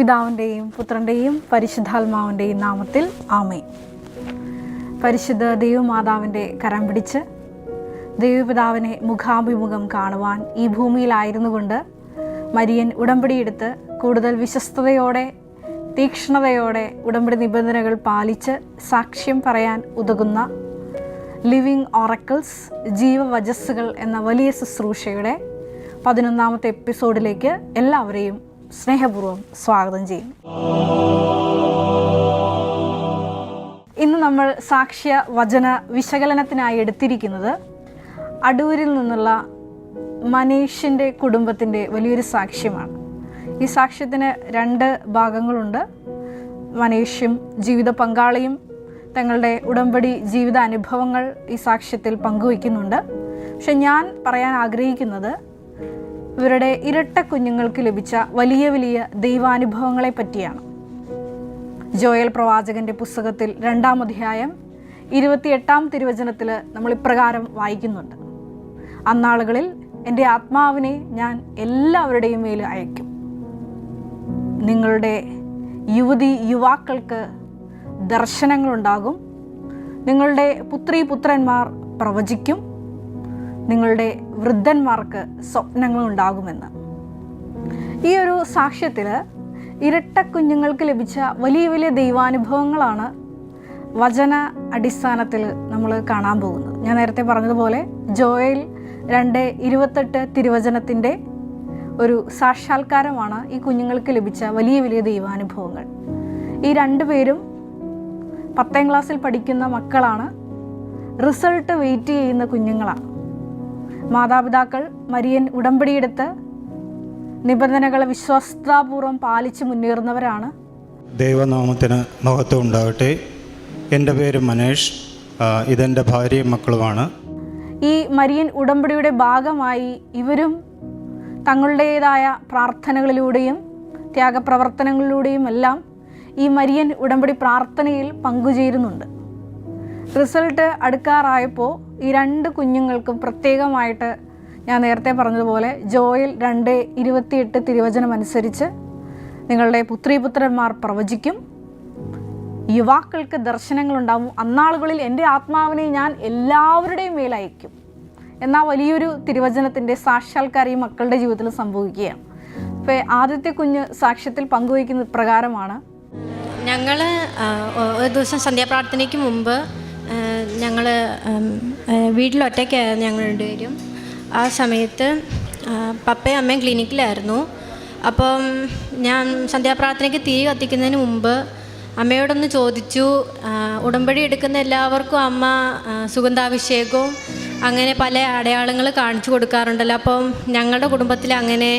പിതാവിന്റെയും പുത്രന്റെയും പരിശുദ്ധാത്മാവിന്റെയും നാമത്തിൽ ആമേ പരിശുദ്ധ ദൈവമാതാവിന്റെ കരം പിടിച്ച് ദൈവപിതാവിനെ മുഖാഭിമുഖം കാണുവാൻ ഈ ഭൂമിയിലായിരുന്നു കൊണ്ട് മരിയൻ ഉടമ്പടിയെടുത്ത് കൂടുതൽ വിശ്വസ്തയോടെ തീക്ഷ്ണതയോടെ ഉടമ്പടി നിബന്ധനകൾ പാലിച്ച് സാക്ഷ്യം പറയാൻ ഉതകുന്ന ലിവിങ് ഓറക്കിൾസ് ജീവവചസ്സുകൾ എന്ന വലിയ ശുശ്രൂഷയുടെ പതിനൊന്നാമത്തെ എപ്പിസോഡിലേക്ക് എല്ലാവരെയും സ്നേഹപൂർവം സ്വാഗതം ചെയ്യുന്നു ഇന്ന് നമ്മൾ സാക്ഷ്യ വചന വിശകലനത്തിനായി എടുത്തിരിക്കുന്നത് അടൂരിൽ നിന്നുള്ള മനീഷിന്റെ കുടുംബത്തിന്റെ വലിയൊരു സാക്ഷ്യമാണ്. ഈ സാക്ഷ്യത്തിന് രണ്ട് ഭാഗങ്ങളുണ്ട്. മനീഷും ജീവിത പങ്കാളിയും തങ്ങളുടെ ഉടമ്പടി ജീവിത അനുഭവങ്ങൾ ഈ സാക്ഷ്യത്തിൽ പങ്കുവയ്ക്കുന്നുണ്ട്. പക്ഷെ ഞാൻ പറയാൻ ആഗ്രഹിക്കുന്നത് ഇവരുടെ ഇരട്ട കുഞ്ഞുങ്ങൾക്ക് ലഭിച്ച വലിയ വലിയ ദൈവാനുഭവങ്ങളെ പറ്റിയാണ്. ജോയൽ പ്രവാചകന്റെ പുസ്തകത്തിൽ രണ്ടാം അധ്യായം ഇരുപത്തിയെട്ടാം തിരുവചനത്തിൽ നമ്മൾ ഇപ്രകാരം വായിക്കുന്നുണ്ട്. അന്നാളുകളിൽ എന്റെ ആത്മാവിനെ ഞാൻ എല്ലാവരുടെയും മേൽ അയക്കും. നിങ്ങളുടെ യുവതി യുവാക്കൾക്ക് ദർശനങ്ങളുണ്ടാകും. നിങ്ങളുടെ പുത്രി പുത്രന്മാർ പ്രവചിക്കും. നിങ്ങളുടെ വൃദ്ധന്മാർക്ക് സ്വപ്നങ്ങൾ ഉണ്ടാകുമെന്ന് ഈ ഒരു സാക്ഷ്യത്തിൽ ഇരട്ട കുഞ്ഞുങ്ങൾക്ക് ലഭിച്ച വലിയ വലിയ ദൈവാനുഭവങ്ങളാണ് വചന അടിസ്ഥാനത്തിൽ നമ്മൾ കാണാൻ പോകുന്നത്. ഞാൻ നേരത്തെ പറഞ്ഞതുപോലെ ജോയൽ രണ്ട് ഇരുപത്തെട്ട് തിരുവചനത്തിന്റെ ഒരു സാക്ഷാത്കാരമാണ് ഈ കുഞ്ഞുങ്ങൾക്ക് ലഭിച്ച വലിയ വലിയ ദൈവാനുഭവങ്ങൾ. ഈ രണ്ടുപേരും പത്താം ക്ലാസ്സിൽ പഠിക്കുന്ന മക്കളാണ്. റിസൾട്ട് വെയിറ്റ് ചെയ്യുന്ന കുഞ്ഞുങ്ങളാണ്. മാതാപിതാക്കൾ മരിയൻ ഉടമ്പടിയെടുത്ത് നിബന്ധനകളെ വിശ്വസ്താപൂർവം പാലിച്ച് മുന്നേറുന്നവരാണ്. ദൈവനാമത്തിന് മഹത്വം ഉണ്ടാകട്ടെ. എന്റെ പേര് മനേഷ്. ഇതെന്റെ ഭാര്യയും മക്കളുമാണ്. ഈ മരിയൻ ഉടമ്പടിയുടെ ഭാഗമായി ഇവരും തങ്ങളുടേതായ പ്രാർത്ഥനകളിലൂടെയും ത്യാഗപ്രവർത്തനങ്ങളിലൂടെയും എല്ലാം ഈ മരിയൻ ഉടമ്പടി പ്രാർത്ഥനയിൽ പങ്കുചേരുന്നുണ്ട്. റിസൾട്ട് അടുക്കാറായപ്പോൾ ഈ രണ്ട് കുഞ്ഞുങ്ങൾക്കും പ്രത്യേകമായിട്ട് ഞാൻ നേരത്തെ പറഞ്ഞതുപോലെ ജോയിൽ രണ്ട് ഇരുപത്തിയെട്ട് തിരുവചനം അനുസരിച്ച് നിങ്ങളുടെ പുത്രീപുത്രന്മാർ പ്രവചിക്കും. യുവാക്കൾക്ക് ദർശനങ്ങളുണ്ടാവും. അന്നാളുകളിൽ എന്റെ ആത്മാവിനെ ഞാൻ എല്ലാവരുടെയും മേൽ അയക്കും. വലിയൊരു തിരുവചനത്തിന്റെ സാക്ഷാത്കാരം ഈ മക്കളുടെ ജീവിതത്തിൽ സംഭവിക്കുകയാണ്. അപ്പോൾ ആദ്യത്തെ കുഞ്ഞ് സാക്ഷ്യത്തിൽ പങ്കുവയ്ക്കുന്ന പ്രകാരമാണ്. ഞങ്ങൾ ഒരു ദിവസം സന്ധ്യാപ്രാർത്ഥനയ്ക്ക് മുമ്പ് ഞങ്ങൾ വീട്ടിൽ ഒറ്റയ്ക്കായിരുന്നു ഞങ്ങൾ രണ്ടുപേരും. ആ സമയത്ത് പപ്പയും അമ്മയും ക്ലിനിക്കിലായിരുന്നു. അപ്പം ഞാൻ സന്ധ്യാപ്രാർത്ഥനയ്ക്ക് തീ കത്തിക്കുന്നതിന് മുമ്പ് അമ്മയോടൊന്ന് ചോദിച്ചു ഉടമ്പടി എടുക്കുന്ന എല്ലാവർക്കും അമ്മ സുഗന്ധാഭിഷേകവും അങ്ങനെ പല അടയാളങ്ങൾ കാണിച്ചു കൊടുക്കാറുണ്ടല്ലോ. അപ്പം ഞങ്ങളുടെ കുടുംബത്തിൽ അങ്ങനെ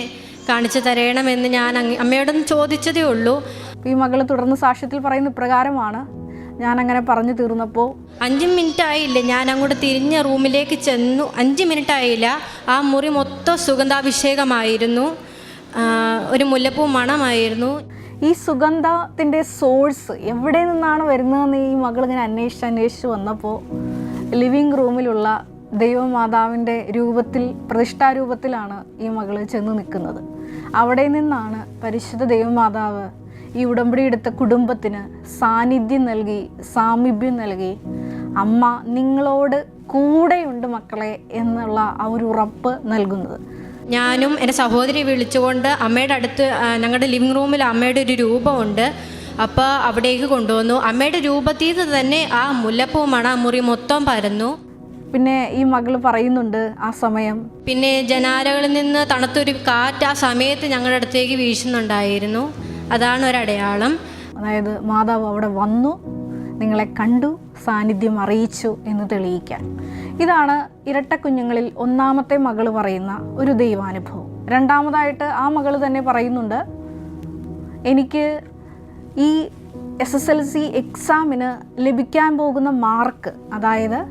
കാണിച്ചു തരണമെന്ന് ഞാൻ അമ്മയോടൊന്ന് ചോദിച്ചതേ ഉള്ളൂ. ഈ മകൾ തുടർന്ന് സാക്ഷ്യത്തിൽ പറയുന്ന ഇപ്രകാരമാണ്. ഞാൻ അങ്ങനെ പറഞ്ഞു തീർന്നപ്പോൾ അഞ്ച് മിനിറ്റ് ആയില്ല. ഞാൻ അങ്ങോട്ട് തിരിഞ്ഞ റൂമിലേക്ക് ചെന്നു. അഞ്ച് മിനിറ്റ് ആയില്ല. ആ മുറി മൊത്തം സുഗന്ധാഭിഷേകമായിരുന്നു. ഒരു മുല്ലപ്പൂ മണമായിരുന്നു. ഈ സുഗന്ധത്തിന്റെ സോഴ്സ് എവിടെ നിന്നാണ് വരുന്നതെന്ന് ഈ മകൾ ഇങ്ങനെ അന്വേഷിച്ച് അന്വേഷിച്ച് വന്നപ്പോൾ ലിവിങ് റൂമിലുള്ള ദൈവമാതാവിന്റെ രൂപത്തിൽ പ്രതിഷ്ഠാരൂപത്തിലാണ് ഈ മകൾ ചെന്ന് നിൽക്കുന്നത്. അവിടെ നിന്നാണ് പരിശുദ്ധ ദൈവമാതാവ് ഈ ഉടമ്പടി എടുത്ത കുടുംബത്തിന് സാന്നിധ്യം നൽകി സാമീപ്യം നൽകി. അമ്മ നിങ്ങളോട് കൂടെയുണ്ട് മക്കളെ എന്നുള്ള ആ ഒരു ഉറപ്പ് നൽകുന്നത്. ഞാനും എന്റെ സഹോദരി വിളിച്ചുകൊണ്ട് അമ്മയുടെ അടുത്ത് ഞങ്ങളുടെ ലിവിങ് റൂമിൽ അമ്മയുടെ ഒരു രൂപമുണ്ട്. അപ്പോൾ അവിടേക്ക് കൊണ്ടുവന്നു. അമ്മയുടെ രൂപത്തിൽ നിന്ന് തന്നെ ആ മുല്ലപ്പൂ മണ മുറി മൊത്തം പരന്നു. പിന്നെ ഈ മകൾ പറയുന്നുണ്ട് ആ സമയം. പിന്നെ ജനാലകളിൽ നിന്ന് തണുത്തൊരു കാറ്റ് ആ സമയത്ത് ഞങ്ങളുടെ അടുത്തേക്ക് വീശുന്നുണ്ടായിരുന്നു. അതാണ് ഒരു അടയാളം അതായത് മാതാവ് അവിടെ വന്നു നിങ്ങളെ കണ്ടു സാന്നിധ്യം അറിയിച്ചു എന്ന് തെളിയിക്കാൻ. ഇതാണ് ഇരട്ട കുഞ്ഞുങ്ങളിൽ ഒന്നാമത്തെ മകൾ പറയുന്ന ഒരു ദൈവാനുഭവം. രണ്ടാമതായിട്ട് ആ മകൾ തന്നെ പറയുന്നുണ്ട് എനിക്ക് ഈ എസ് എസ് എൽ സി എക്സാമിന് ലഭിക്കാൻ പോകുന്ന മാർക്ക് അതായത്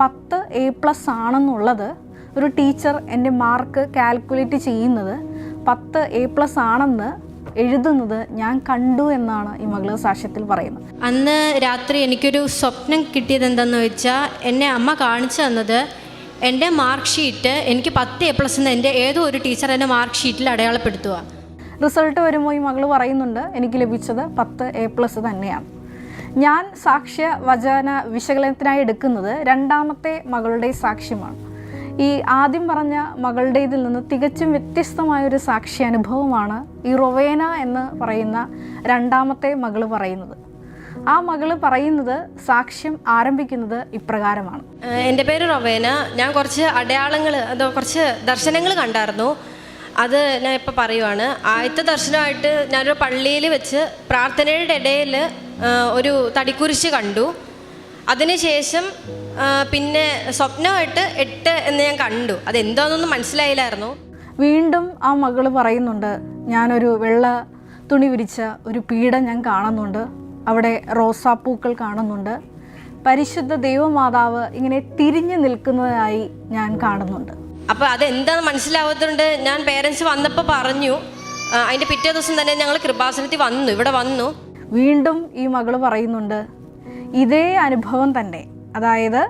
പത്ത് എ പ്ലസ് ആണെന്നുള്ളത് ഒരു ടീച്ചർ എന്റെ മാർക്ക് കാൽക്കുലേറ്റ് ചെയ്യുന്നത് പത്ത് എ പ്ലസ് ആണെന്ന് എഴുതുന്നത് ഞാൻ കണ്ടു എന്നാണ് ഈ മകൾ സാക്ഷ്യത്തിൽ പറയുന്നത്. അന്ന് രാത്രി എനിക്കൊരു സ്വപ്നം കിട്ടിയത് എന്തെന്ന് വെച്ചാൽ എന്നെ അമ്മ കാണിച്ചു തന്നത് എന്റെ മാർക്ക് ഷീറ്റ് എനിക്ക് പത്ത് എ പ്ലസ് എന്ന് എന്റെ ഏതോ ഒരു ടീച്ചർ എന്റെ മാർക്ക് ഷീറ്റിൽ അടയാളപ്പെടുത്തുക റിസൾട്ട് വരുമ്പോൾ ഈ മകൾ പറയുന്നുണ്ട് എനിക്ക് ലഭിച്ചത് പത്ത് എ പ്ലസ് തന്നെയാണ്. ഞാൻ സാക്ഷ്യ വചന വിശകലനത്തിനായി എടുക്കുന്നത് രണ്ടാമത്തെ മകളുടെ സാക്ഷ്യമാണ്. ഈ ആദ്യം പറഞ്ഞ മകളുടെ ഇതിൽ നിന്ന് തികച്ചും വ്യത്യസ്തമായൊരു സാക്ഷി അനുഭവമാണ് ഈ റൊവേന എന്ന് പറയുന്ന രണ്ടാമത്തെ മകൾ പറയുന്നത്. ആ മകൾ പറയുന്നത് സാക്ഷ്യം ആരംഭിക്കുന്നത് ഇപ്രകാരമാണ്. എന്റെ പേര് റൊവേന. ഞാൻ കുറച്ച് അടയാളങ്ങൾ അതോ കുറച്ച് ദർശനങ്ങൾ കണ്ടായിരുന്നു. അത് ഞാൻ ഇപ്പോൾ പറയുവാണ്. ആദ്യത്തെ ദർശനമായിട്ട് ഞാനൊരു പള്ളിയിൽ വെച്ച് പ്രാർത്ഥനയുടെ ഇടയിൽ ഒരു തടിക്കുരിശ് കണ്ടു. അതിനുശേഷം പിന്നെ സ്വപ്നമായിട്ട് എട്ട് എന്ന് ഞാൻ കണ്ടു. അതെന്താണെന്നൊന്നും മനസ്സിലായില്ലായിരുന്നു. വീണ്ടും ആ മകൾ പറയുന്നുണ്ട് ഞാനൊരു വെള്ള തുണി വിരിച്ച ഒരു പീഠം ഞാൻ കാണുന്നുണ്ട്. അവിടെ റോസാപ്പൂക്കൾ കാണുന്നുണ്ട്. പരിശുദ്ധ ദൈവമാതാവ് ഇങ്ങനെ തിരിഞ്ഞു നിൽക്കുന്നതായി ഞാൻ കാണുന്നുണ്ട്. അപ്പോൾ അതെന്താണെന്ന് മനസ്സിലാവാത്തതുകൊണ്ട് ഞാൻ പേരൻസ് വന്നപ്പോൾ പറഞ്ഞു അതിന്റെ പിറ്റേ ദിവസം തന്നെ ഞങ്ങൾ കൃപാസനത്തിൽ വന്നു ഇവിടെ വന്നു. വീണ്ടും ഈ മകൾ പറയുന്നുണ്ട് ഇതേ അനുഭവം തന്നെ. അതായത്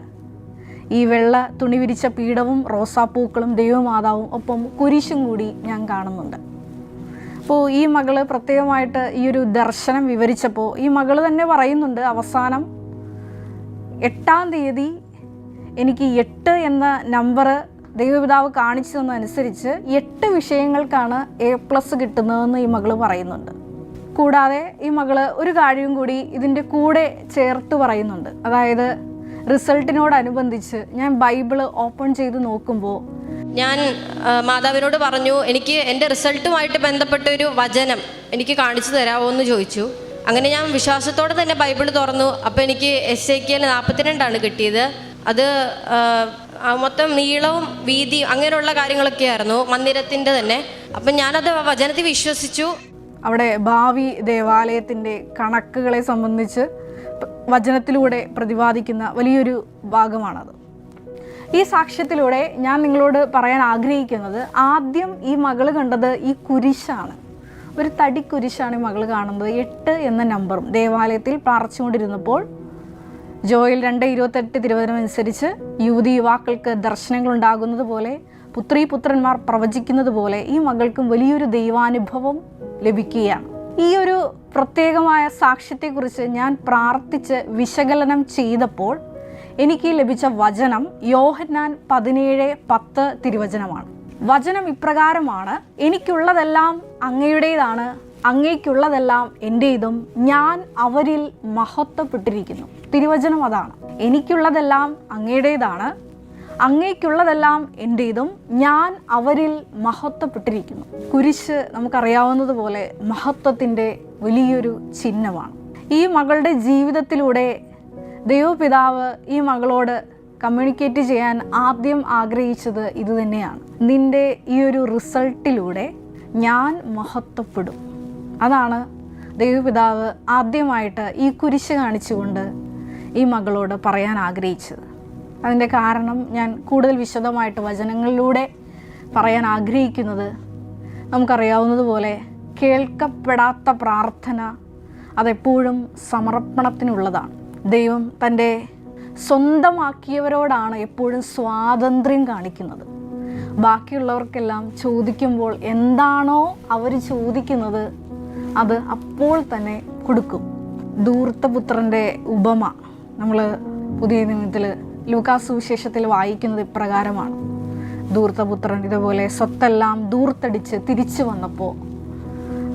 ഈ വെള്ള തുണി വിരിച്ച പീഠവും റോസാപ്പൂക്കളും ദൈവമാതാവും ഒപ്പം കുരിശും കൂടി ഞാൻ കാണുന്നുണ്ട്. അപ്പോൾ ഈ മകൾ പ്രത്യേകമായിട്ട് ഈ ഒരു ദർശനം വിവരിച്ചപ്പോൾ ഈ മകൾ തന്നെ പറയുന്നുണ്ട് അവസാനം എട്ടാം തീയതി എനിക്ക് എട്ട് എന്ന നമ്പർ ദൈവപിതാവ് കാണിച്ചു തന്നതനുസരിച്ച് എട്ട് വിഷയങ്ങൾക്കാണ് എ പ്ലസ് കിട്ടുന്നതെന്ന് ഈ മകൾ പറയുന്നുണ്ട്. കൂടാതെ ഈ മകൾ ഒരു കാര്യവും കൂടി ഇതിന്റെ കൂടെ ചേർത്ത് പറയുന്നുണ്ട്. അതായത് റിസൾട്ടിനോടനുബന്ധിച്ച് ഞാൻ ബൈബിൾ ഓപ്പൺ ചെയ്ത് നോക്കുമ്പോൾ ഞാൻ മാതാവിനോട് പറഞ്ഞു എനിക്ക് എന്റെ റിസൾട്ടുമായിട്ട് ബന്ധപ്പെട്ട ഒരു വചനം എനിക്ക് കാണിച്ചു തരാമോ എന്ന് ചോദിച്ചു. അങ്ങനെ ഞാൻ വിശ്വാസത്തോടെ തന്നെ ബൈബിൾ തുറന്നു. അപ്പോൾ എനിക്ക് എസ് ഐ കെയിൽ നാൽപ്പത്തിരണ്ടാണ് കിട്ടിയത് അത് മൊത്തം നീളവും വീതിയും അങ്ങനെയുള്ള കാര്യങ്ങളൊക്കെ ആയിരുന്നു മന്ദിരത്തിന്റെ തന്നെ. അപ്പം ഞാനത് വചനത്തിൽ വിശ്വസിച്ചു. അവിടെ ഭാവി ദേവാലയത്തിന്റെ കണക്കുകളെ സംബന്ധിച്ച് വചനത്തിലൂടെ പ്രതിപാദിക്കുന്ന വലിയൊരു ഭാഗമാണത്. ഈ സാക്ഷ്യത്തിലൂടെ ഞാൻ നിങ്ങളോട് പറയാൻ ആഗ്രഹിക്കുന്നത് ആദ്യം ഈ മകൾ കണ്ടത് ഈ കുരിശാണ്. ഒരു തടി കുരിശാണ് ഈ മകൾ കാണുന്നത്. എട്ട് എന്ന നമ്പറും ദേവാലയത്തിൽ പ്രാർത്ഥിച്ചുകൊണ്ടിരുന്നപ്പോൾ ജോയിൽ രണ്ട് ഇരുപത്തെട്ട് തിരുവചനം അനുസരിച്ച് യുവതി യുവാക്കൾക്ക് ദർശനങ്ങൾ ഉണ്ടാകുന്നത് പോലെ പുത്രീ പുത്രന്മാർ പ്രവചിക്കുന്നത് പോലെ ഈ മകൾക്കും വലിയൊരു ദൈവാനുഭവം ലഭിക്കുകയാണ്. ഈ ഒരു പ്രത്യേകമായ സാക്ഷ്യത്തെക്കുറിച്ച് ഞാൻ പ്രാർത്ഥിച്ച് വിശകലനം ചെയ്തപ്പോൾ എനിക്ക് ലഭിച്ച വചനം യോഹന്നാൻ പതിനേഴ് പത്ത് തിരുവചനമാണ്. വചനം ഇപ്രകാരമാണ് എനിക്കുള്ളതെല്ലാം അങ്ങയുടേതാണ് അങ്ങേക്കുള്ളതെല്ലാം എന്റേതും ഞാൻ അവരിൽ മഹത്വപ്പെട്ടിരിക്കുന്നു. തിരുവചനം അതാണ് എനിക്കുള്ളതെല്ലാം അങ്ങയുടേതാണ് അങ്ങേക്കുള്ളതെല്ലാം എന്റേതും ഞാൻ അവരിൽ മഹത്വപ്പെട്ടിരിക്കുന്നു. കുരിശ് നമുക്കറിയാവുന്നതുപോലെ മഹത്വത്തിന്റെ വലിയൊരു ചിഹ്നമാണ്. ഈ മകളുടെ ജീവിതത്തിലൂടെ ദൈവപിതാവ് ഈ മകളോട് കമ്മ്യൂണിക്കേറ്റ് ചെയ്യാൻ ആദ്യം ആഗ്രഹിച്ചത് ഇതുതന്നെയാണ് നിന്റെ ഈ ഒരു റിസൾട്ടിലൂടെ ഞാൻ മഹത്വപ്പെടും. അതാണ് ദൈവപിതാവ് ആദ്യമായിട്ട് ഈ കുരിശ് കാണിച്ചുകൊണ്ട് ഈ മകളോട് പറയാൻ ആഗ്രഹിച്ചത്. അതിന്റെ കാരണം ഞാൻ കൂടുതൽ വിശദമായിട്ട് വചനങ്ങളിലൂടെ പറയാൻ ആഗ്രഹിക്കുന്നത് നമുക്കറിയാവുന്നതുപോലെ കേൾക്കപ്പെടാത്ത പ്രാർത്ഥന അതെപ്പോഴും സമർപ്പണത്തിനുള്ളതാണ്. ദൈവം തന്റെ സ്വന്തമാക്കിയവരോടാണ് എപ്പോഴും സ്വാതന്ത്ര്യം കാണിക്കുന്നത്. ബാക്കിയുള്ളവർക്കെല്ലാം ചോദിക്കുമ്പോൾ എന്താണോ അവർ ചോദിക്കുന്നത് അത് അപ്പോൾ തന്നെ കൊടുക്കും. ധൂർത്തപുത്രന്റെ ഉപമ നമ്മൾ പുതിയ നിയമത്തിൽ ലൂക്കാസ് സുവിശേഷത്തിൽ വായിക്കുന്നത് ഇപ്രകാരമാണ്. ധൂർത്തപുത്രൻ ഇതുപോലെ സ്വത്തെല്ലാം ദൂർത്തടിച്ച് തിരിച്ചു വന്നപ്പോൾ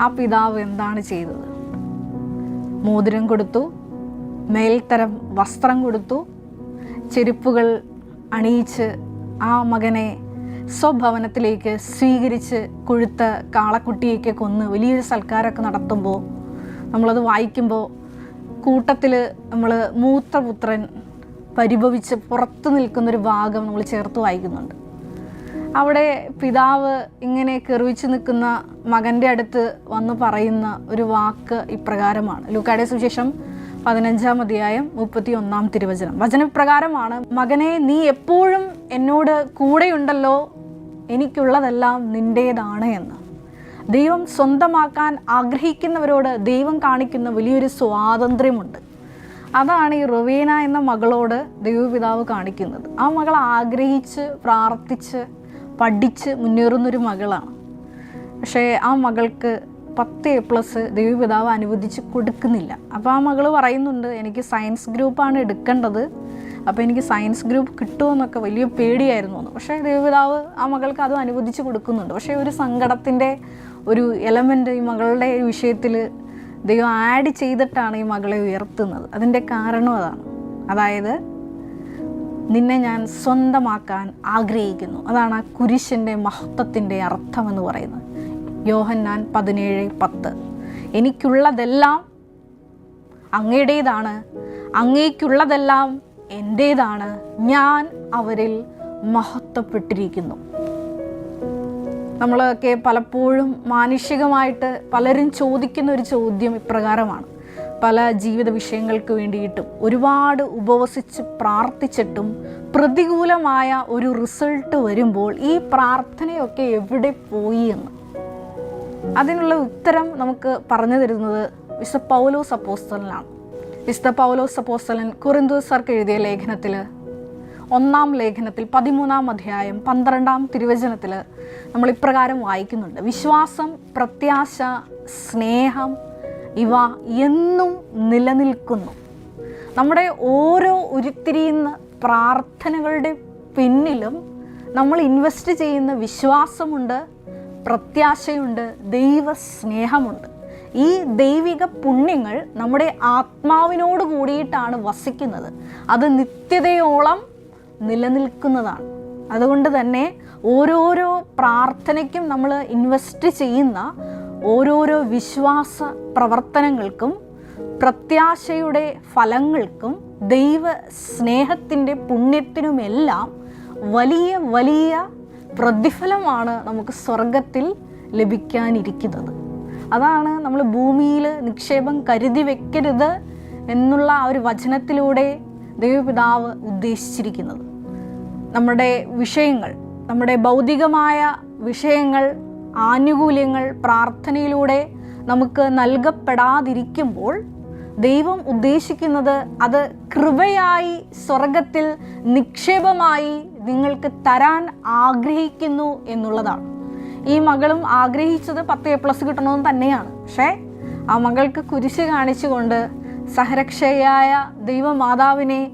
ആ പിതാവ് എന്താണ് ചെയ്തത്? മോതിരം കൊടുത്തു മേൽത്തരം വസ്ത്രം കൊടുത്തു ചെരുപ്പുകൾ അണിയിച്ച് ആ മകനെ സ്വഭവനത്തിലേക്ക് സ്വീകരിച്ച് കൊഴുത്ത കാളക്കുട്ടിയൊക്കെ കൊന്ന് വലിയൊരു സൽക്കാരമൊക്കെ നടത്തുമ്പോൾ നമ്മളത് വായിക്കുമ്പോൾ കൂട്ടത്തിൽ നമ്മൾ മൂത്തപുത്രൻ പരിഭവിച്ച് പുറത്തു നിൽക്കുന്നൊരു ഭാഗം നമ്മൾ ചേർത്ത് വായിക്കുന്നുണ്ട്. അവിടെ പിതാവ് ഇങ്ങനെ കെറിവിച്ച് നിൽക്കുന്ന മകന്റെ അടുത്ത് വന്ന് പറയുന്ന ഒരു വാക്ക് ഇപ്രകാരമാണ്. ലൂക്കാടെ സുവിശേഷം പതിനഞ്ചാം അധ്യായം മുപ്പത്തി ഒന്നാം തിരുവചനം. വചനപ്രകാരമാണ് മകനെ നീ എപ്പോഴും എന്നോട് കൂടെയുണ്ടല്ലോ എനിക്കുള്ളതെല്ലാം നിന്റേതാണ് എന്ന്. ദൈവം സ്വന്തമാക്കാൻ ആഗ്രഹിക്കുന്നവരോട് ദൈവം കാണിക്കുന്ന വലിയൊരു സ്വാതന്ത്ര്യമുണ്ട്. അതാണ് ഈ റുവീന എന്ന മകളോട് ദൈവപിതാവ് കാണിക്കുന്നത്. ആ മകൾ ആഗ്രഹിച്ച് പ്രാർത്ഥിച്ച് പഠിച്ച് മുന്നേറുന്നൊരു മകളാണ്. പക്ഷേ ആ മകൾക്ക് പത്ത് എ പ്ലസ് ദൈവപിതാവ് അനുവദിച്ച് കൊടുക്കുന്നില്ല. അപ്പോൾ ആ മകൾ പറയുന്നുണ്ട് എനിക്ക് സയൻസ് ഗ്രൂപ്പാണ് എടുക്കേണ്ടത്. അപ്പോൾ എനിക്ക് സയൻസ് ഗ്രൂപ്പ് കിട്ടുമെന്നൊക്കെ വലിയ പേടിയായിരുന്നു എന്ന് പക്ഷേ ദൈവപിതാവ് ആ മകൾക്ക് അത് അനുവദിച്ച് കൊടുക്കുന്നുണ്ട്. പക്ഷേ ഒരു സങ്കടത്തിന്റെ ഒരു എലമെന്റ് ഈ മകളുടെ വിഷയത്തിൽ ദൈവം ആഡ് ചെയ്തിട്ടാണ് ഈ മകളെ ഉയർത്തുന്നത്. അതിന്റെ കാരണം അതാണ്. അതായത് നിന്നെ ഞാൻ സ്വന്തമാക്കാൻ ആഗ്രഹിക്കുന്നു. അതാണ് ആ കുരിശിന്റെ മഹത്വത്തിന്റെ അർത്ഥമെന്ന് പറയുന്നത്. യോഹന്നാൻ പതിനേഴ് പത്ത്. എനിക്കുള്ളതെല്ലാം അങ്ങയുടേതാണ്. അങ്ങേക്കുള്ളതെല്ലാം എന്റേതാണ്. ഞാൻ അവരിൽ മഹത്വപ്പെട്ടിരിക്കുന്നു. നമ്മളൊക്കെ പലപ്പോഴും മാനുഷികമായിട്ട് പലരും ചോദിക്കുന്ന ഒരു ചോദ്യം ഇപ്രകാരമാണ്. പല ജീവിത വിഷയങ്ങൾക്ക് വേണ്ടിയിട്ടും ഒരുപാട് ഉപവസിച്ച് പ്രാർത്ഥിച്ചിട്ടും പ്രതികൂലമായ ഒരു റിസൾട്ട് വരുമ്പോൾ ഈ പ്രാർത്ഥനയൊക്കെ എവിടെ പോയി എന്ന്? അതിനുള്ള ഉത്തരം നമുക്ക് പറഞ്ഞു തരുന്നത് വിശുദ്ധ പൗലോസ് അപ്പോസ്തലനാണ്. വിശുദ്ധ പൗലോസ് അപ്പോസ്തലൻ കുറിന്തൂസർക്ക് എഴുതിയ ലേഖനത്തിൽ ഒന്നാം ലേഖനത്തിൽ പതിമൂന്നാം അധ്യായം പന്ത്രണ്ടാം തിരുവചനത്തിൽ നമ്മൾ ഇപ്രകാരം വായിക്കുന്നുണ്ട്. വിശ്വാസം പ്രത്യാശ സ്നേഹം ഇവ എന്നും നിലനിൽക്കുന്നു. നമ്മുടെ ഓരോ ഉരുത്തിരിയുന്ന പ്രാർത്ഥനകളുടെ പിന്നിലും നമ്മൾ ഇൻവെസ്റ്റ് ചെയ്യുന്ന വിശ്വാസമുണ്ട് പ്രത്യാശയുണ്ട് ദൈവ സ്നേഹമുണ്ട് ഈ ദൈവിക പുണ്യങ്ങൾ നമ്മുടെ ആത്മാവിനോട് കൂടിയിട്ടാണ് വസിക്കുന്നത്. അത് നിത്യതയോളം നിലനിൽക്കുന്നതാണ്. അതുകൊണ്ട് തന്നെ ഓരോരോ പ്രാർത്ഥനയ്ക്കും നമ്മൾ ഇൻവെസ്റ്റ് ചെയ്യുന്ന ഓരോരോ വിശ്വാസ പ്രവർത്തനങ്ങൾക്കും പ്രത്യാശയുടെ ഫലങ്ങൾക്കും ദൈവ സ്നേഹത്തിന്റെ പുണ്യത്തിനുമെല്ലാം വലിയ വലിയ പ്രതിഫലമാണ് നമുക്ക് സ്വർഗത്തിൽ ലഭിക്കാനിരിക്കുന്നത്. അതാണ് നമ്മൾ ഭൂമിയിൽ നിക്ഷേപം കരുതി വെക്കരുത് എന്നുള്ള ആ ഒരു വചനത്തിലൂടെ ദൈവപിതാവ് ഉദ്ദേശിച്ചിരിക്കുന്നത്. നമ്മുടെ വിഷയങ്ങൾ നമ്മുടെ ഭൗതികമായ വിഷയങ്ങൾ ആനുകൂല്യങ്ങൾ പ്രാർത്ഥനയിലൂടെ നമുക്ക് നൽകപ്പെടാതിരിക്കുമ്പോൾ ദൈവം ഉദ്ദേശിക്കുന്നത് അത് കൃപയായി സ്വർഗത്തിൽ നിക്ഷേപമായി നിങ്ങൾക്ക് തരാൻ ആഗ്രഹിക്കുന്നു എന്നുള്ളതാണ്. ഈ മകളും ആഗ്രഹിച്ചത് പത്ത് എ പ്ലസ് കിട്ടണമെന്ന് തന്നെയാണ്. പക്ഷേ ആ മകൾക്ക് കുരിശ് കാണിച്ചുകൊണ്ട് സഹരക്ഷയായ ദൈവമാതാവിനെ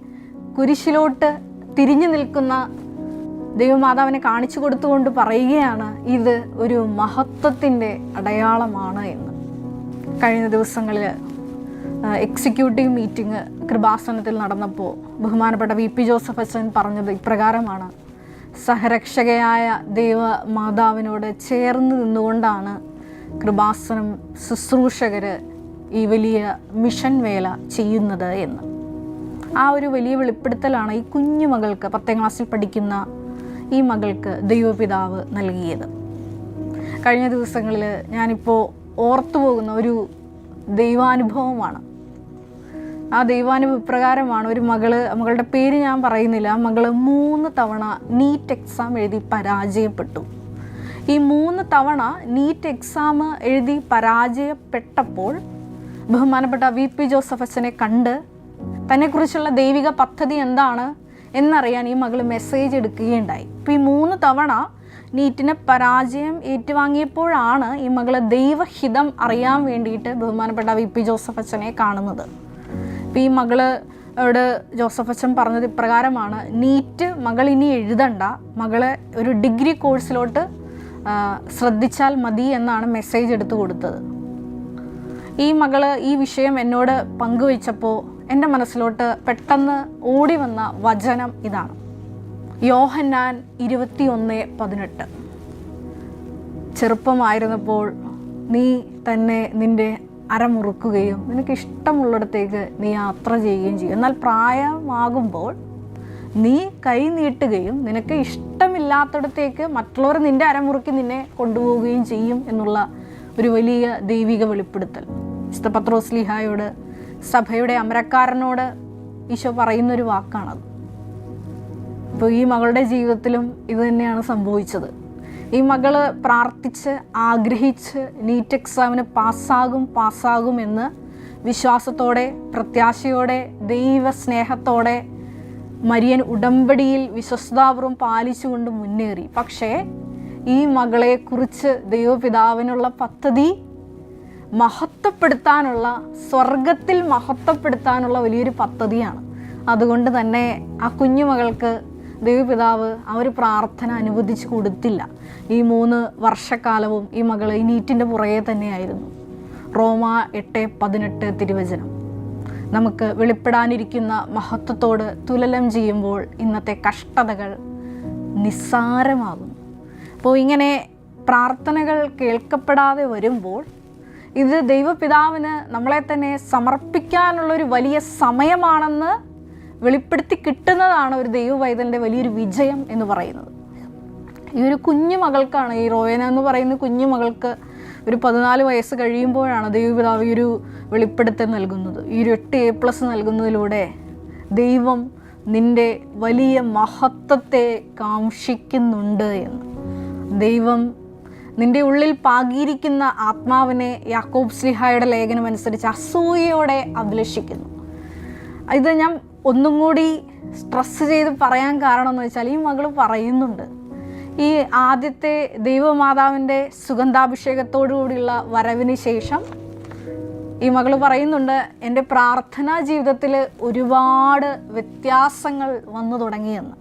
കുരിശിലോട്ട് തിരിഞ്ഞു നിൽക്കുന്ന ദൈവമാതാവിനെ കാണിച്ചു കൊടുത്തുകൊണ്ട് പറയുകയാണ് ഇത് ഒരു മഹത്വത്തിന്റെ അടയാളമാണ് എന്ന്. കഴിഞ്ഞ ദിവസങ്ങളിൽ എക്സിക്യൂട്ടീവ് മീറ്റിംഗ് കൃപാസനത്തിൽ നടന്നപ്പോൾ ബഹുമാനപ്പെട്ട വി പി ജോസഫ് അച്ഛൻ പറഞ്ഞത് ഇപ്രകാരമാണ്. സഹരക്ഷകയായ ദൈവമാതാവിനോട് ചേർന്ന് നിന്നുകൊണ്ടാണ് കൃപാസനം ശുശ്രൂഷകർ ഈ വലിയ മിഷൻ വേല ചെയ്യുന്നത് എന്ന്. ആ ഒരു വലിയ വെളിപ്പെടുത്തലാണ് ഈ കുഞ്ഞു മകൾക്ക് പത്താം ക്ലാസ്സിൽ പഠിക്കുന്ന ഈ മകൾക്ക് ദൈവപിതാവ് നൽകിയത്. കഴിഞ്ഞ ദിവസങ്ങളിൽ ഞാനിപ്പോൾ ഓർത്തു പോകുന്ന ഒരു ദൈവാനുഭവമാണ്. ആ ദൈവാനുഭവ പ്രകാരമാണ് ഒരു മകൾ മകളുടെ പേര് ഞാൻ പറയുന്നില്ല ആ മകൾ മൂന്ന് തവണ നീറ്റ് എക്സാം എഴുതി പരാജയപ്പെട്ടു. ഈ മൂന്ന് തവണ നീറ്റ് എക്സാം എഴുതി പരാജയപ്പെട്ടപ്പോൾ ബഹുമാനപ്പെട്ട വി പി ജോസഫ് അച്ഛനെ കണ്ട് തന്നെക്കുറിച്ചുള്ള ദൈവിക പദ്ധതി എന്താണ് എന്നറിയാൻ ഈ മകൾ മെസ്സേജ് എടുക്കുകയുണ്ടായി. അപ്പോൾ ഈ മൂന്ന് തവണ നീറ്റിന് പരാജയം ഏറ്റുവാങ്ങിയപ്പോഴാണ് ഈ മകളെ ദൈവഹിതം അറിയാൻ വേണ്ടിയിട്ട് ബഹുമാനപ്പെട്ട വി. പി. ജോസഫ് അച്ഛനെ കാണുന്നത്. അപ്പം ഈ മകൾ അവിടെ ജോസഫ് അച്ഛൻ പറഞ്ഞത് ഇപ്രകാരമാണ് നീറ്റ് മകൾ ഇനി എഴുതണ്ട. മകളെ ഒരു ഡിഗ്രി കോഴ്സിലോട്ട് ശ്രദ്ധിച്ചാൽ മതി എന്നാണ് മെസ്സേജ് എടുത്തു കൊടുത്തത്. ഈ മകൾ ഈ വിഷയം എന്നോട് പങ്കുവച്ചപ്പോൾ എന്റെ മനസ്സിലോട്ട് പെട്ടെന്ന് ഓടി വന്ന വചനം ഇതാണ്. യോഹന്നാൻ ഇരുപത്തിയൊന്ന് പതിനെട്ട്. ചെറുപ്പമായിരുന്നപ്പോൾ നീ തന്നെ നിന്റെ അരമുറുക്കുകയും നിനക്ക് ഇഷ്ടമുള്ളിടത്തേക്ക് നീ യാത്ര ചെയ്യുകയും ചെയ്യും. എന്നാൽ പ്രായമാകുമ്പോൾ നീ കൈ നീട്ടുകയും നിനക്ക് ഇഷ്ടമില്ലാത്തടത്തേക്ക് മറ്റുള്ളവർ നിന്റെ അരമുറുക്കി നിന്നെ കൊണ്ടുപോവുകയും ചെയ്യും എന്നുള്ള ഒരു വലിയ ദൈവിക വെളിപ്പെടുത്തൽ. ഇഷ്ടപത്രോസ്ലിഹായോട് പത്രോസ്ലിഹായോട് സഭയുടെ അമരക്കാരനോട് ഈശോ പറയുന്നൊരു വാക്കാണത്. അപ്പോൾ ഈ മകളുടെ ജീവിതത്തിലും ഇത് തന്നെയാണ് സംഭവിച്ചത്. ഈ മകൾ പ്രാർത്ഥിച്ച് ആഗ്രഹിച്ച് നീറ്റ് എക്സാമിന് പാസ്സാകും പാസ്സാകും എന്ന് വിശ്വാസത്തോടെ പ്രത്യാശയോടെ ദൈവസ്നേഹത്തോടെ മരിയൻ ഉടമ്പടിയിൽ വിശ്വസ്താപൂർവം പാലിച്ചുകൊണ്ട് മുന്നേറി. പക്ഷേ ഈ മകളെക്കുറിച്ച് ദൈവപിതാവിനുള്ള പദ്ധതി മഹത്വപ്പെടുത്താനുള്ള സ്വർഗത്തിൽ മഹത്വപ്പെടുത്താനുള്ള വലിയൊരു പദ്ധതിയാണ്. അതുകൊണ്ട് തന്നെ ആ കുഞ്ഞുമകൾക്ക് ദൈവപിതാവ് ആ ഒരു പ്രാർത്ഥന അനുവദിച്ചു കൊടുത്തില്ല. ഈ മൂന്ന് വർഷക്കാലവും ഈ മകൾ ഈ നീറ്റിന്റെ പുറകെ തന്നെയായിരുന്നു. റോമ എട്ട് പതിനെട്ട് തിരുവചനം. നമുക്ക് വെളിപ്പെടാനിരിക്കുന്ന മഹത്വത്തോട് തുലലം ചെയ്യുമ്പോൾ ഇന്നത്തെ കഷ്ടതകൾ നിസ്സാരമാകുന്നു. അപ്പോൾ ഇങ്ങനെ പ്രാർത്ഥനകൾ കേൾക്കപ്പെടാതെ വരുമ്പോൾ ഇത് ദൈവപിതാവിന് നമ്മളെ തന്നെ സമർപ്പിക്കാനുള്ള ഒരു വലിയ സമയമാണെന്ന് വെളിപ്പെടുത്തി കിട്ടുന്നതാണ് ഒരു ദൈവവൈതലിന്റെ വലിയൊരു വിജയം എന്ന് പറയുന്നത്. ഈ ഒരു കുഞ്ഞു മകൾക്കാണ് ഈ റോയന എന്ന് പറയുന്ന കുഞ്ഞു മകൾക്ക് ഒരു പതിനാല് വയസ്സ് കഴിയുമ്പോഴാണ് ദൈവപിതാവ് ഈ ഒരു വെളിപ്പെടുത്തൽ നൽകുന്നത്. ഈ ഒരു എട്ട് എ പ്ലസ് നൽകുന്നതിലൂടെ ദൈവം നിന്റെ വലിയ മഹത്വത്തെ കാംക്ഷിക്കുന്നുണ്ട് എന്ന്. ദൈവം നിന്റെ ഉള്ളിൽ പാകിയിരിക്കുന്ന ആത്മാവിനെ യാക്കോബ് സ്ലിഹായുടെ ലേഖനം അനുസരിച്ച് അസൂയയോടെ അഭിലഷിക്കുന്നു. ഇത് ഞാൻ ഒന്നും കൂടി സ്ട്രെസ് ചെയ്ത് പറയാൻ കാരണം എന്ന് വെച്ചാൽ ഈ മകൾ പറയുന്നുണ്ട്. ഈ ആദ്യത്തെ ദൈവമാതാവിന്റെ സുഗന്ധാഭിഷേകത്തോടുകൂടിയുള്ള വരവിന് ശേഷം ഈ മകൾ പറയുന്നുണ്ട് എന്റെ പ്രാർത്ഥനാ ജീവിതത്തിൽ ഒരുപാട് വ്യത്യാസങ്ങൾ വന്നു തുടങ്ങിയെന്ന്.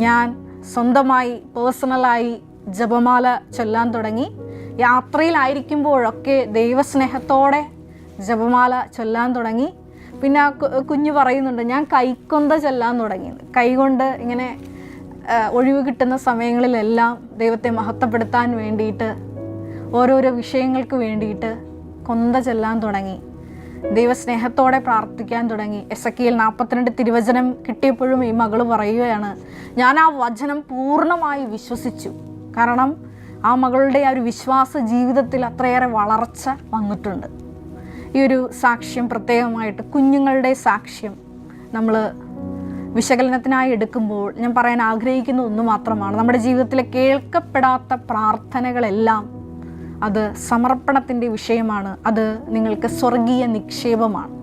ഞാൻ സ്വന്തമായി പേഴ്സണലായി ജപമാല ചൊല്ലാൻ തുടങ്ങി. യാത്രയിലായിരിക്കുമ്പോഴൊക്കെ ദൈവസ്നേഹത്തോടെ ജപമാല ചൊല്ലാൻ തുടങ്ങി. പിന്നെ ആ കുഞ്ഞ് പറയുന്നുണ്ട് ഞാൻ കൈക്കൊന്ത ചൊല്ലാൻ തുടങ്ങി. കൈകൊണ്ട് ഇങ്ങനെ ഒഴിവ് കിട്ടുന്ന സമയങ്ങളിലെല്ലാം ദൈവത്തെ മഹത്വപ്പെടുത്താൻ വേണ്ടിയിട്ട് ഓരോരോ വിഷയങ്ങൾക്ക് വേണ്ടിയിട്ട് കൊന്ത ചൊല്ലാൻ തുടങ്ങി. ദൈവസ്നേഹത്തോടെ പ്രാർത്ഥിക്കാൻ തുടങ്ങി. എസ് എ കെയിൽ നാൽപ്പത്തിരണ്ട് തിരുവചനം കിട്ടിയപ്പോഴും ഈ മകൾ പറയുകയാണ് ഞാൻ ആ വചനം പൂർണമായി വിശ്വസിച്ചു. കാരണം ആ മകളുടെ ആ ഒരു വിശ്വാസ ജീവിതത്തിൽ അത്രയേറെ വളർച്ച വന്നിട്ടുണ്ട്. ഈ ഒരു സാക്ഷ്യം പ്രത്യേകമായിട്ട് കുഞ്ഞുങ്ങളുടെ സാക്ഷ്യം നമ്മൾ വിശകലനത്തിനായി എടുക്കുമ്പോൾ ഞാൻ പറയാൻ ആഗ്രഹിക്കുന്ന ഒന്ന് മാത്രമാണ്. നമ്മുടെ ജീവിതത്തിലെ കേൾക്കപ്പെടാത്ത പ്രാർത്ഥനകളെല്ലാം അത് സമർപ്പണത്തിന്റെ വിഷയമാണ്. അത് നിങ്ങൾക്ക് സ്വർഗീയ നിക്ഷേപമാണ്.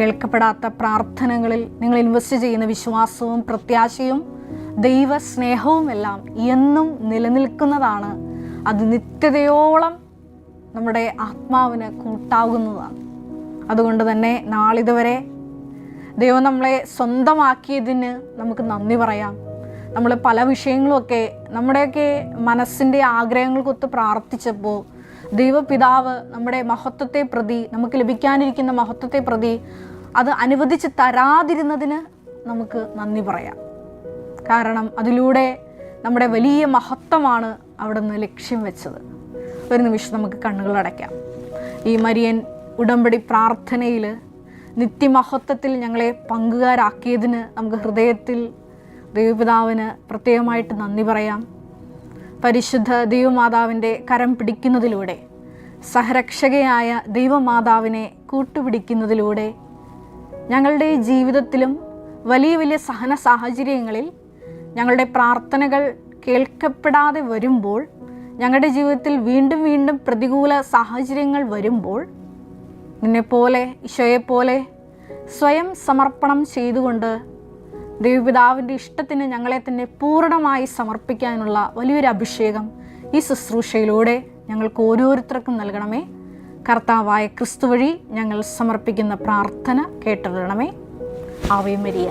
കേൾക്കപ്പെടാത്ത പ്രാർത്ഥനകളിൽ നിങ്ങൾ ഇൻവെസ്റ്റ് ചെയ്യുന്ന വിശ്വാസവും പ്രത്യാശയും ദൈവസ്നേഹവും എല്ലാം എന്നും നിലനിൽക്കുന്നതാണ്. അത് നിത്യതയോളം നമ്മുടെ ആത്മാവിന് കൂട്ടാകുന്നതാണ്. അതുകൊണ്ട് തന്നെ നാളിതുവരെ ദൈവം നമ്മളെ സ്വന്തമാക്കിയതിന് നമുക്ക് നന്ദി പറയാം. നമ്മൾ പല വിഷയങ്ങളുമൊക്കെ നമ്മുടെയൊക്കെ മനസ്സിന്റെ ആഗ്രഹങ്ങൾക്കൊത്ത് പ്രാർത്ഥിച്ചപ്പോൾ ദൈവപിതാവ് നമ്മുടെ മഹത്വത്തെ പ്രതി നമുക്ക് ലഭിക്കാനിരിക്കുന്ന മഹത്വത്തെ പ്രതി അത് അനുവദിച്ച് തരാതിരുന്നതിന് നമുക്ക് നന്ദി പറയാം. കാരണം അതിലൂടെ നമ്മുടെ വലിയ മഹത്വമാണ് അവിടുന്ന് ലക്ഷ്യം വെച്ചത്. ഒരു നിമിഷം നമുക്ക് കണ്ണുകൾ അടയ്ക്കാം. ഈ മരിയൻ ഉടമ്പടി പ്രാർത്ഥനയിൽ നിത്യമഹത്വത്തിൽ ഞങ്ങളെ പങ്കുകാരാക്കിയതിന് നമുക്ക് ഹൃദയത്തിൽ ദൈവപിതാവിന് പ്രത്യേകമായിട്ട് നന്ദി പറയാം. പരിശുദ്ധ ദൈവമാതാവിന്റെ കരം പിടിക്കുന്നതിലൂടെ സഹരക്ഷകയായ ദൈവമാതാവിനെ കൂട്ടുപിടിക്കുന്നതിലൂടെ ഞങ്ങളുടെ ജീവിതത്തിലും വലിയ വലിയ സഹന സാഹചര്യങ്ങളിൽ ഞങ്ങളുടെ പ്രാർത്ഥനകൾ കേൾക്കപ്പെടാതെ വരുമ്പോൾ ഞങ്ങളുടെ ജീവിതത്തിൽ വീണ്ടും വീണ്ടും പ്രതികൂല സാഹചര്യങ്ങൾ വരുമ്പോൾ നിന്നെപ്പോലെ ഈശോയെപ്പോലെ സ്വയം സമർപ്പണം ചെയ്തുകൊണ്ട് ദൈവപിതാവിന്റെ ഇഷ്ടത്തിന് ഞങ്ങളെ തന്നെ പൂർണമായി സമർപ്പിക്കാനുള്ള വലിയൊരു അഭിഷേകം ഈ ശുശ്രൂഷയിലൂടെ ഞങ്ങൾക്ക് ഓരോരുത്തർക്കും നൽകണമേ. കർത്താവായ ക്രിസ്തു വഴി ഞങ്ങൾ സമർപ്പിക്കുന്ന പ്രാർത്ഥന കേട്ടിടണമേ ആവേ മരിയ.